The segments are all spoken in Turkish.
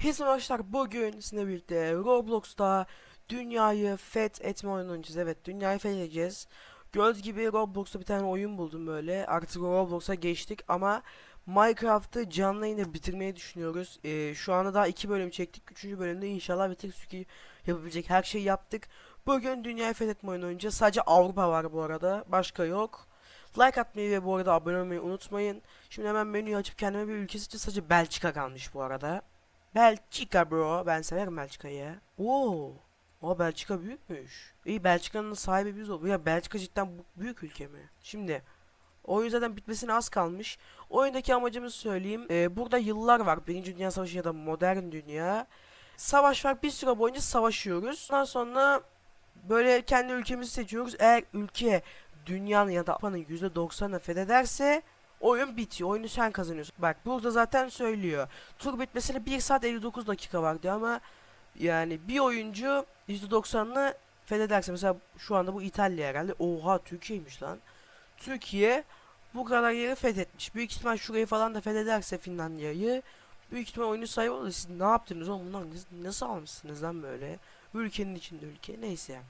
Hepsi arkadaşlar bugün sizinle birlikte Roblox'ta dünyayı fethetme oyunu oynayacağız. Evet dünyayı fethedeceğiz. Gördüğünüz gibi Roblox'ta bir tane oyun buldum böyle. Artık Roblox'a geçtik ama Minecraft'ı canlı yayında bitirmeyi düşünüyoruz. Ee, şu anda daha iki bölüm çektik. Üçüncü bölümde inşallah bitiririz çünkü yapabilecek her şeyi yaptık. Bugün dünyayı fethetme oyunu oynayacağız. Sadece Avrupa var bu arada. Başka yok. Like atmayı ve bu arada abone olmayı unutmayın. Şimdi hemen menüyü açıp kendime bir ülke seçeceğim. Sadece Belçika kalmış bu arada. Belçika bro. Ben severim Belçika'yı. Oo. O Belçika büyükmüş. İyi Belçika'nın sahibi biz ol. Ya Belçika cidden büyük ülke mi? Şimdi oyun zaten bitmesine az kalmış. Oyundaki amacımızı söyleyeyim. Ee, burada yıllar var. Birinci Dünya Savaşı ya da modern dünya. Savaş var. Bir süre boyunca savaşıyoruz. Ondan sonra böyle kendi ülkemizi seçiyoruz. Eğer ülke dünyanın ya da Avrupa'nın %90'ını fethederse oyun bitiyor. Oyunu sen kazanıyorsun. Bak burada zaten söylüyor. Tur bitmesine 1 saat 59 dakika var ama yani bir oyuncu %90'ını fethederse mesela şu anda bu İtalya herhalde. Oha Türkiye'ymiş lan. Türkiye bu kadar yeri fethetmiş. Büyük ihtimal şurayı falan da fethederse Finlandiya'yı büyük ihtimal oyunu sahibi olur. Siz ne yaptınız oğlum bunlar nasıl, almışsınız lan böyle? Ülkenin içinde ülke. Neyse.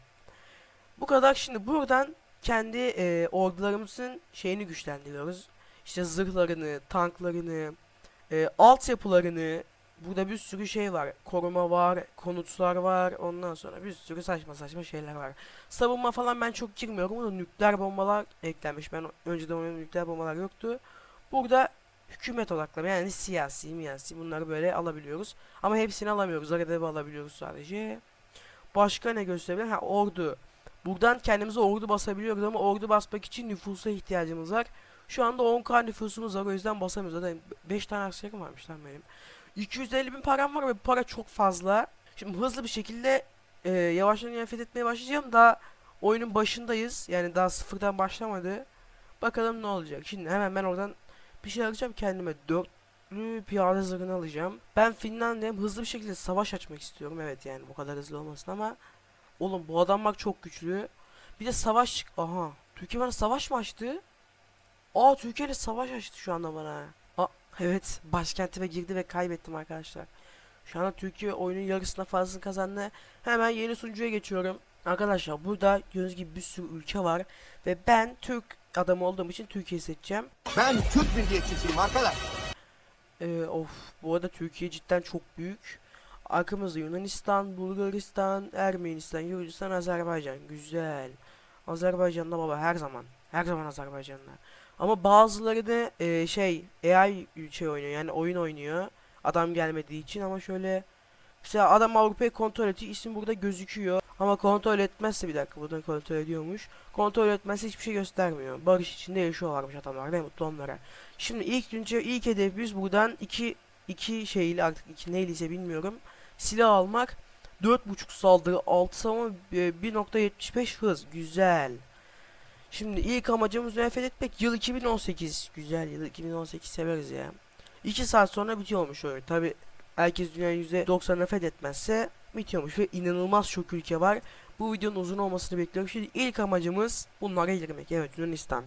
Bu kadar şimdi buradan kendi e, ordularımızın şeyini güçlendiriyoruz. İşte zırhlarını, tanklarını, e, altyapılarını, burada bir sürü şey var. Koruma var, konutlar var, ondan sonra bir sürü saçma saçma şeyler var. Savunma falan ben çok girmiyorum. Burada nükleer bombalar eklenmiş. Ben önceden oyunda nükleer bombalar yoktu. Burada hükümet odaklı yani siyasi, miyasi bunları böyle alabiliyoruz. Ama hepsini alamıyoruz. Arada bir alabiliyoruz sadece. Başka ne gösterebilir? Ha ordu. Buradan kendimize ordu basabiliyoruz ama ordu basmak için nüfusa ihtiyacımız var. Şu anda 10k nüfusumuz var o yüzden basamıyoruz. Zaten 5 tane askerim varmış lan benim. 250 bin param var ve bu para çok fazla. Şimdi hızlı bir şekilde e, yavaştan nefret etmeye başlayacağım. Daha oyunun başındayız. Yani daha sıfırdan başlamadı. Bakalım ne olacak. Şimdi hemen ben oradan bir şey alacağım kendime. Dörtlü piyade zırhını alacağım. Ben Finlandiya'm hızlı bir şekilde savaş açmak istiyorum. Evet yani bu kadar hızlı olmasın ama Oğlum bu adam bak çok güçlü. Bir de savaş. Aha. Türkiye bana savaş mı açtı? Aa Türkiye ile savaş açtı şu anda bana. Aa, evet başkentime girdi ve kaybettim arkadaşlar. Şu anda Türkiye oyunun yarısına fazlasını kazandı. Hemen yeni sunucuya geçiyorum. Arkadaşlar burada gördüğünüz gibi bir sürü ülke var. Ve ben Türk adam olduğum için Türkiye'yi seçeceğim. Ben Türk milliyetçisiyim arkadaş. Ee, of bu arada Türkiye cidden çok büyük. Arkamızda Yunanistan, Bulgaristan, Ermenistan, Gürcistan, Azerbaycan. Güzel. Azerbaycan'da baba her zaman. Her zaman Azerbaycan'da. Ama bazıları da e, şey AI şey oynuyor yani oyun oynuyor. Adam gelmediği için ama şöyle mesela adam Avrupa'yı kontrol ediyor. isim burada gözüküyor. Ama kontrol etmezse bir dakika buradan kontrol ediyormuş. Kontrol etmezse hiçbir şey göstermiyor. Barış içinde yaşıyorlarmış adamlar. Ne mutlu onlara. Şimdi ilk önce ilk hedefimiz buradan iki iki şeyle artık iki neyliyse bilmiyorum. Silah almak 4.5 saldırı 6 savunma e, 1.75 hız güzel. Şimdi ilk amacımız nefret etmek yıl 2018 güzel yıl 2018 severiz ya. 2 saat sonra bitiyormuş öyle tabi herkes dünyanın %90 nefret etmezse bitiyormuş ve inanılmaz çok ülke var. Bu videonun uzun olmasını bekliyorum. Şimdi ilk amacımız bunlara girmek. Evet Yunanistan.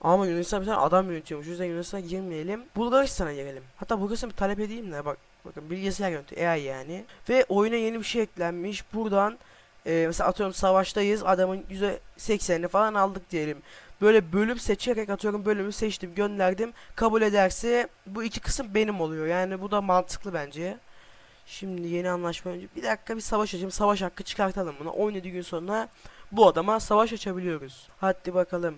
Ama Yunanistan bir tane adam yönetiyormuş. O yüzden Yunanistan'a girmeyelim. Bulgaristan'a girelim. Hatta Bulgaristan'a bir talep edeyim de bak. Bakın bilgisayar yönetiyor. AI yani. Ve oyuna yeni bir şey eklenmiş. Buradan e, mesela atıyorum savaştayız. Adamın %80'ini falan aldık diyelim. Böyle bölüm seçerek atıyorum bölümü seçtim gönderdim. Kabul ederse bu iki kısım benim oluyor. Yani bu da mantıklı bence. Şimdi yeni anlaşma önce bir dakika bir savaş açayım. Savaş hakkı çıkartalım buna. 17 gün sonra bu adama savaş açabiliyoruz. Hadi bakalım.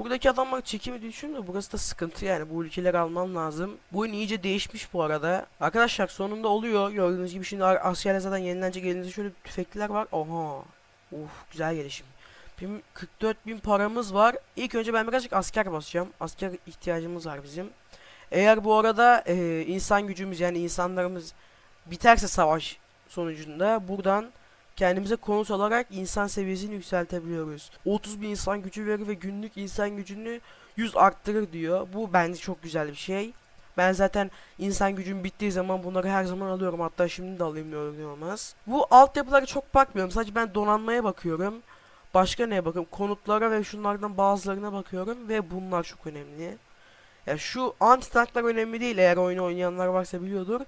Buradaki adamlar çekimi düşün de burası da sıkıntı yani bu ülkeleri almam lazım. Bu oyun iyice değişmiş bu arada. Arkadaşlar sonunda oluyor. Gördüğünüz gibi şimdi Asya'ya zaten yenilenecek elinizde şöyle tüfekliler var. Oha. Uf güzel gelişim. Benim 44 bin paramız var. İlk önce ben birazcık asker basacağım. Asker ihtiyacımız var bizim. Eğer bu arada e, insan gücümüz yani insanlarımız biterse savaş sonucunda buradan kendimize konut olarak insan seviyesini yükseltebiliyoruz. 30 bin insan gücü verir ve günlük insan gücünü 100 arttırır diyor. Bu bence çok güzel bir şey. Ben zaten insan gücüm bittiği zaman bunları her zaman alıyorum. Hatta şimdi de alayım ne ne olmaz. Bu altyapılara çok bakmıyorum. Sadece ben donanmaya bakıyorum. Başka neye bakıyorum? Konutlara ve şunlardan bazılarına bakıyorum ve bunlar çok önemli. Ya şu anti tanklar önemli değil eğer oyunu oynayanlar varsa biliyordur.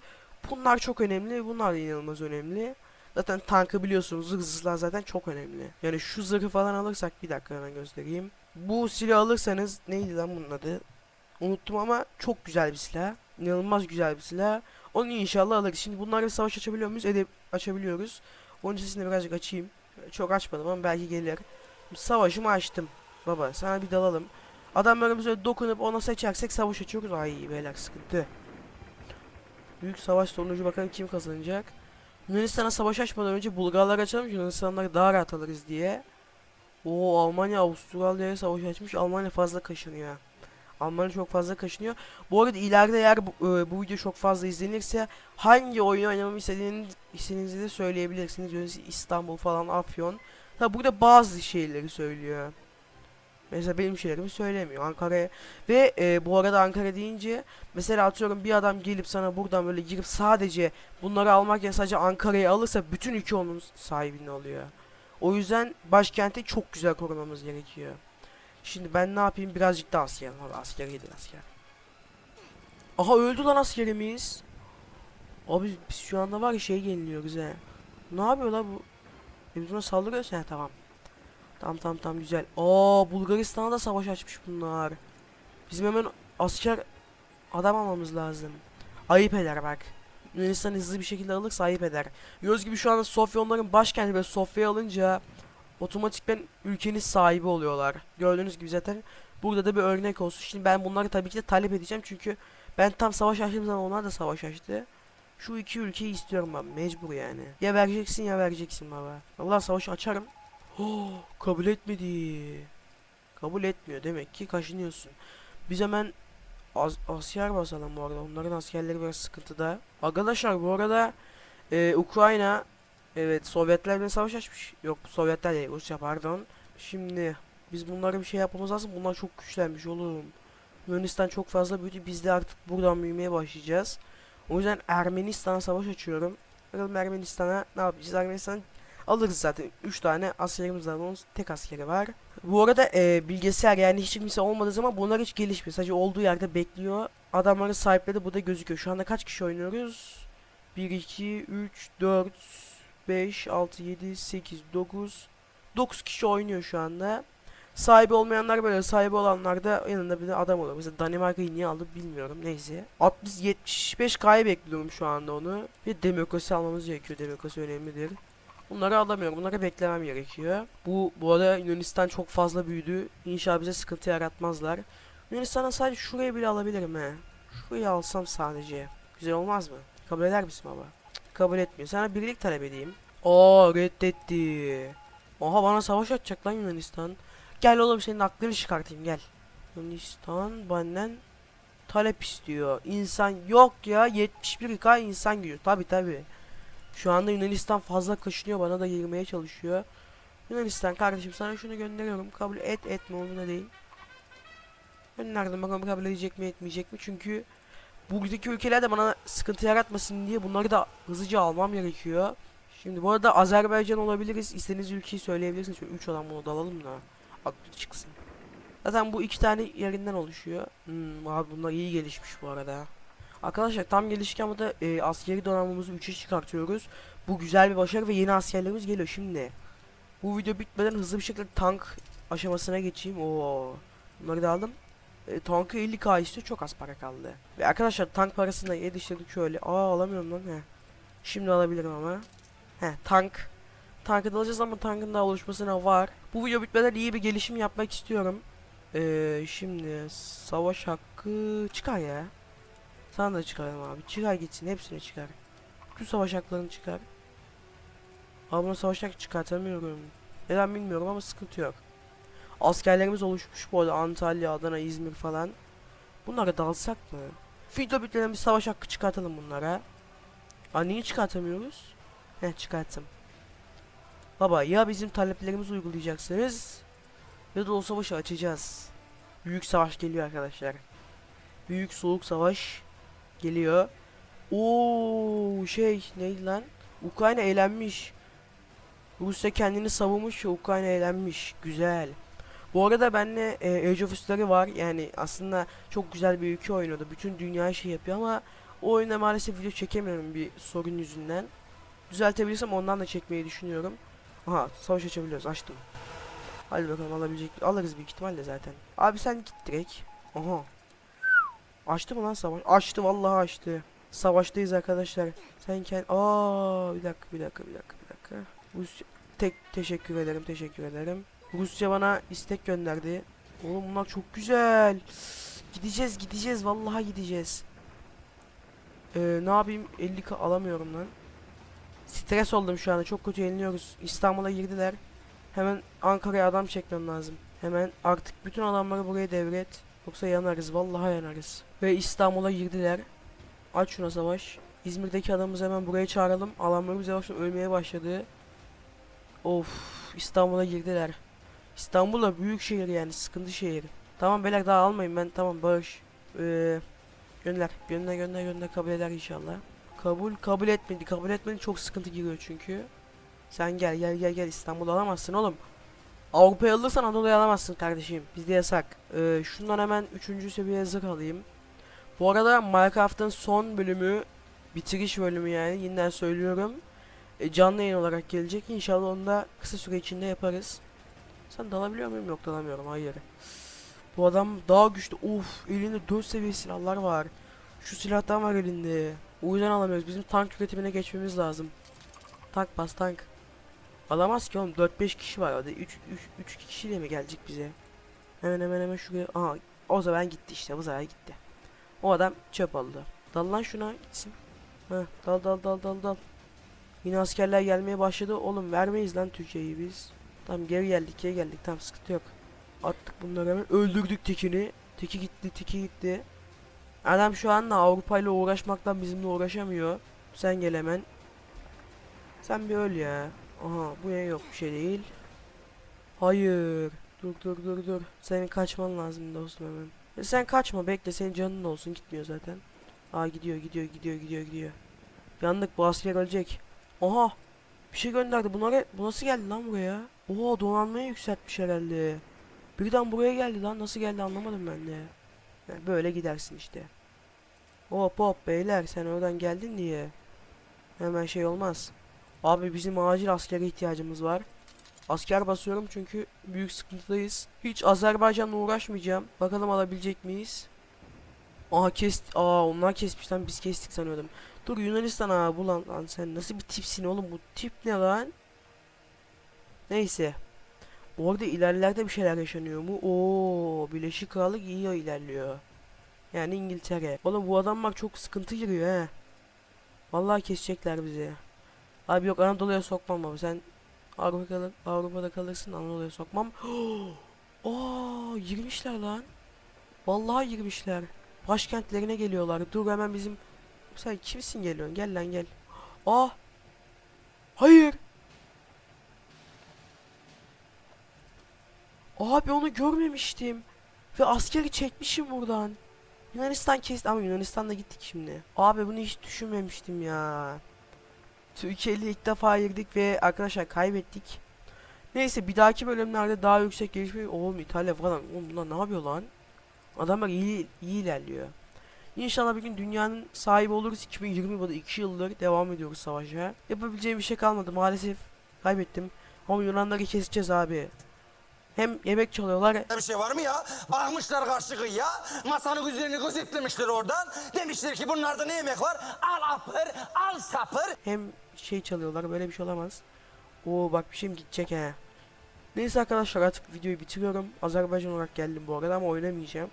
Bunlar çok önemli. Bunlar da inanılmaz önemli. Zaten tankı biliyorsunuz zırhsızlar zaten çok önemli. Yani şu zırhı falan alırsak bir dakika hemen göstereyim. Bu silahı alırsanız neydi lan bunun adı? Unuttum ama çok güzel bir silah. İnanılmaz güzel bir silah. Onu inşallah alırız. Şimdi bunlarla savaş açabiliyor muyuz? Edip açabiliyoruz. Onun sesini birazcık açayım. Çok açmadım ama belki gelir. Savaşımı açtım. Baba sana bir dalalım. Adamlarımıza dokunup ona seçersek savaş açıyoruz. Ay beyler sıkıntı. Büyük savaş sonucu bakalım kim kazanacak. Yunanistan'a savaş açmadan önce Bulgarlar açalım ki Yunanistanlar daha rahat alırız diye. Oo Almanya Avustralya'ya savaş açmış. Almanya fazla kaşınıyor. Almanya çok fazla kaşınıyor. Bu arada ileride eğer bu, e, bu video çok fazla izlenirse hangi oyunu oynamamı istediğiniz, istediğinizi de söyleyebilirsiniz. İstanbul falan Afyon. Tabi burada bazı şeyleri söylüyor. Mesela benim şeylerimi söylemiyor. Ankara'ya ve e, bu arada Ankara deyince mesela atıyorum bir adam gelip sana buradan böyle girip sadece bunları almak ya sadece Ankara'yı alırsa bütün ülke onun sahibini alıyor. O yüzden başkenti çok güzel korumamız gerekiyor. Şimdi ben ne yapayım birazcık daha askerim. Abi asker yedir asker. Aha öldü lan askerimiz. Abi biz şu anda var ya şey yeniliyoruz he. Ne yapıyor lan bu? E biz buna saldırıyoruz he tamam. Tamam tamam tamam güzel. Aa Bulgaristan'a da savaş açmış bunlar. Bizim hemen asker adam almamız lazım. Ayıp eder bak. Yunanistan hızlı bir şekilde alırsa ayıp eder. Göz gibi şu anda Sofya onların başkenti ve Sofya'yı alınca otomatikten ülkenin sahibi oluyorlar. Gördüğünüz gibi zaten burada da bir örnek olsun. Şimdi ben bunları tabii ki de talep edeceğim çünkü ben tam savaş açtığım zaman onlar da savaş açtı. Şu iki ülkeyi istiyorum ben mecbur yani. Ya vereceksin ya vereceksin baba. Allah savaş açarım. Oh, kabul etmedi. Kabul etmiyor demek ki kaşınıyorsun. Biz hemen az asker basalım bu arada. Onların askerleri biraz sıkıntıda. Arkadaşlar bu arada e, Ukrayna evet Sovyetlerle savaş açmış. Yok Sovyetler değil Rusya pardon. Şimdi biz bunlara bir şey yapmamız lazım. Bunlar çok güçlenmiş oğlum. Yunanistan çok fazla büyüdü. Biz de artık buradan büyümeye başlayacağız. O yüzden Ermenistan'a savaş açıyorum. Bakalım Ermenistan'a ne yapacağız? Ermenistan alırız zaten. 3 tane askerimiz var. Onun tek askeri var. Bu arada e, bilgisayar yani hiç kimse olmadığı zaman bunlar hiç gelişmiyor. Sadece olduğu yerde bekliyor. Adamların sahipleri burada gözüküyor. Şu anda kaç kişi oynuyoruz? 1, 2, 3, 4, 5, 6, 7, 8, 9. 9 kişi oynuyor şu anda. Sahibi olmayanlar böyle, sahibi olanlar da yanında bir adam oluyor. Mesela Danimarka'yı niye aldı bilmiyorum. Neyse. 60 75K'yı bekliyorum şu anda onu. Bir demokrasi almamız gerekiyor. Demokrasi önemlidir. Bunları alamıyorum. Bunları beklemem gerekiyor. Bu bu arada Yunanistan çok fazla büyüdü. İnşallah bize sıkıntı yaratmazlar. Yunanistan'a sadece şurayı bile alabilirim he. Şurayı alsam sadece. Güzel olmaz mı? Kabul eder misin baba? Kabul etmiyor. Sana birlik talep edeyim. Oo reddetti. Oha bana savaş açacak lan Yunanistan. Gel oğlum senin aklını çıkartayım gel. Yunanistan benden talep istiyor. İnsan yok ya 71k insan gücü. Tabi tabi. Şu anda Yunanistan fazla kaşınıyor bana da girmeye çalışıyor. Yunanistan kardeşim sana şunu gönderiyorum. Kabul et etme umurumda değil. Gönderdim bakalım kabul edecek mi etmeyecek mi çünkü buradaki ülkeler de bana sıkıntı yaratmasın diye bunları da hızlıca almam gerekiyor. Şimdi bu arada Azerbaycan olabiliriz. İstediğiniz ülkeyi söyleyebilirsiniz. Şöyle 3 olan bunu da alalım da. Aklı çıksın. Zaten bu iki tane yerinden oluşuyor. Hmm, abi bunlar iyi gelişmiş bu arada. Arkadaşlar tam gelişken burada e, askeri donanmamızı 3'e çıkartıyoruz. Bu güzel bir başarı ve yeni askerlerimiz geliyor şimdi. Bu video bitmeden hızlı bir şekilde tank aşamasına geçeyim. Oo. Bunları da aldım. E, tankı 50k istiyor çok az para kaldı. Ve arkadaşlar tank parasını da yetiştirdik şöyle. Aa alamıyorum lan he. Şimdi alabilirim ama. He tank. Tankı da alacağız ama tankın da oluşmasına var. Bu video bitmeden iyi bir gelişim yapmak istiyorum. Ee, şimdi savaş hakkı çıkar ya. Sana da çıkaralım abi. Çıkar gitsin hepsini çıkar. Bütün savaş haklarını çıkar. Abi bunu savaş hakkı çıkartamıyorum. Neden bilmiyorum ama sıkıntı yok. Askerlerimiz oluşmuş bu arada Antalya, Adana, İzmir falan. Bunlara dalsak mı? Video bitmeden bir savaş hakkı çıkartalım bunlara. Aa niye çıkartamıyoruz? Heh çıkarttım. Baba ya bizim taleplerimizi uygulayacaksınız ya da o savaşı açacağız. Büyük savaş geliyor arkadaşlar. Büyük soğuk savaş geliyor. Oo şey neydi lan? Ukrayna eğlenmiş. Rusya kendini savunmuş ve Ukrayna eğlenmiş. Güzel. Bu arada benle e, Age of History var. Yani aslında çok güzel bir ülke oynuyordu. Bütün dünya şey yapıyor ama o oyuna maalesef video çekemiyorum bir sorun yüzünden. Düzeltebilirsem ondan da çekmeyi düşünüyorum. Aha savaş açabiliyoruz açtım. Hadi bakalım alabilecek alırız büyük ihtimalle zaten. Abi sen git direkt. Aha. Açtı mı lan savaş? Açtı vallahi açtı. Savaştayız arkadaşlar. Sen kend... Aa bir dakika bir dakika bir dakika bir dakika. Rusya tek teşekkür ederim teşekkür ederim. Rusya bana istek gönderdi. Oğlum bunlar çok güzel. Gideceğiz gideceğiz vallahi gideceğiz. Ee, ne yapayım 50k alamıyorum lan. Stres oldum şu anda çok kötü yeniliyoruz. İstanbul'a girdiler. Hemen Ankara'ya adam çekmem lazım. Hemen artık bütün adamları buraya devret. Yoksa yanarız vallahi yanarız. Ve İstanbul'a girdiler. Aç şuna savaş. İzmir'deki adamımızı hemen buraya çağıralım. Adamlarımız yavaştan ölmeye başladı. Of İstanbul'a girdiler. İstanbul da büyük şehir yani sıkıntı şehir. Tamam beyler daha almayın ben tamam bağış. Ee, gönder gönder gönder gönder kabul eder inşallah. Kabul kabul etmedi kabul etmedi çok sıkıntı giriyor çünkü. Sen gel gel gel gel İstanbul alamazsın oğlum. Avrupa'yı alırsan Anadolu'yu alamazsın kardeşim. Bizde yasak. Ee, şundan hemen 3. seviye zırh alayım. Bu arada Minecraft'ın son bölümü bitiriş bölümü yani yeniden söylüyorum. E, canlı yayın olarak gelecek. İnşallah onu da kısa süre içinde yaparız. Sen dalabiliyor muyum? Yok dalamıyorum. Hayır. Bu adam daha güçlü. Of elinde 4 seviye silahlar var. Şu silahtan var elinde. O yüzden alamıyoruz. Bizim tank üretimine geçmemiz lazım. Tank bas tank. Alamaz ki oğlum 4-5 kişi var orada 3 3 3 kişiyle mi gelecek bize? Hemen hemen hemen şuraya aha o zaman gitti işte bu zaman gitti. O adam çöp oldu. Dal lan şuna gitsin. Heh, dal dal dal dal dal. Yine askerler gelmeye başladı. Oğlum vermeyiz lan Türkiye'yi biz. Tamam geri geldik geri geldik tamam sıkıntı yok. Attık bunları hemen öldürdük tekini. Teki gitti teki gitti. Adam şu anda Avrupa ile uğraşmaktan bizimle uğraşamıyor. Sen gel hemen. Sen bir öl ya. Aha bu ne yok bir şey değil. Hayır. Dur dur dur dur. Senin kaçman lazım dostum hemen. E sen kaçma bekle senin canın olsun gitmiyor zaten. Aa gidiyor gidiyor gidiyor gidiyor gidiyor. Yandık bu asker ölecek. Oha. Bir şey gönderdi. Bunlara bu nasıl geldi lan buraya? Oha donanmayı yükseltmiş herhalde. Birden buraya geldi lan. Nasıl geldi anlamadım ben de. Yani böyle gidersin işte. Hop hop beyler sen oradan geldin diye. Hemen şey olmaz. Abi bizim acil askere ihtiyacımız var. Asker basıyorum çünkü büyük sıkıntıdayız. Hiç Azerbaycan'la uğraşmayacağım. Bakalım alabilecek miyiz? Aha kest. Aa onlar kesmiş lan biz kestik sanıyordum. Dur Yunanistan abi bu lan, lan sen nasıl bir tipsin oğlum bu tip ne lan? Neyse. Orada ilerlerde bir şeyler yaşanıyor mu? Oo, Birleşik Krallık iyi ilerliyor. Yani İngiltere. Oğlum bu adamlar çok sıkıntı giriyor he. Vallahi kesecekler bizi. Abi yok Anadolu'ya sokmam abi sen Avrupa'da, Avrupa'da kalırsın Anadolu'ya sokmam. Aa, girmişler lan. Vallahi girmişler. Başkentlerine geliyorlar. Dur hemen bizim sen kimsin geliyorsun? Gel lan gel. Aa. Hayır. Abi onu görmemiştim. Ve askeri çekmişim buradan. Yunanistan kesti ama Yunanistan'da gittik şimdi. Abi bunu hiç düşünmemiştim ya. Türkiye ile ilk defa girdik ve arkadaşlar kaybettik. Neyse bir dahaki bölümlerde daha yüksek gelişme. Oğlum İtalya falan. Oğlum bunlar ne yapıyor lan? Adamlar iyi, iyi ilerliyor. İnşallah bir gün dünyanın sahibi oluruz. 2020 yılında 2 yıldır devam ediyoruz savaşa. Yapabileceğim bir şey kalmadı maalesef. Kaybettim. Ama Yunanları keseceğiz abi. Hem yemek çalıyorlar Bir şey var mı ya? Almışlar karşı kıyıya. Masanın üzerine gözetlemişler oradan. Demişler ki bunlarda ne yemek var? Al apır, al sapır. hem şey çalıyorlar böyle bir şey olamaz. Oo bak bir şeyim gidecek he. Neyse arkadaşlar artık videoyu bitiriyorum. Azerbaycan olarak geldim bu arada ama oynamayacağım.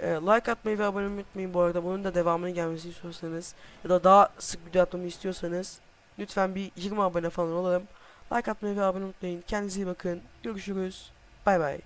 Ee, like atmayı ve abone olmayı unutmayın bu arada. Bunun da devamının gelmesini istiyorsanız ya da daha sık video atmamı istiyorsanız lütfen bir 20 abone falan olalım. Like atmayı ve abone olmayı unutmayın. Kendinize iyi bakın. Görüşürüz. 拜拜。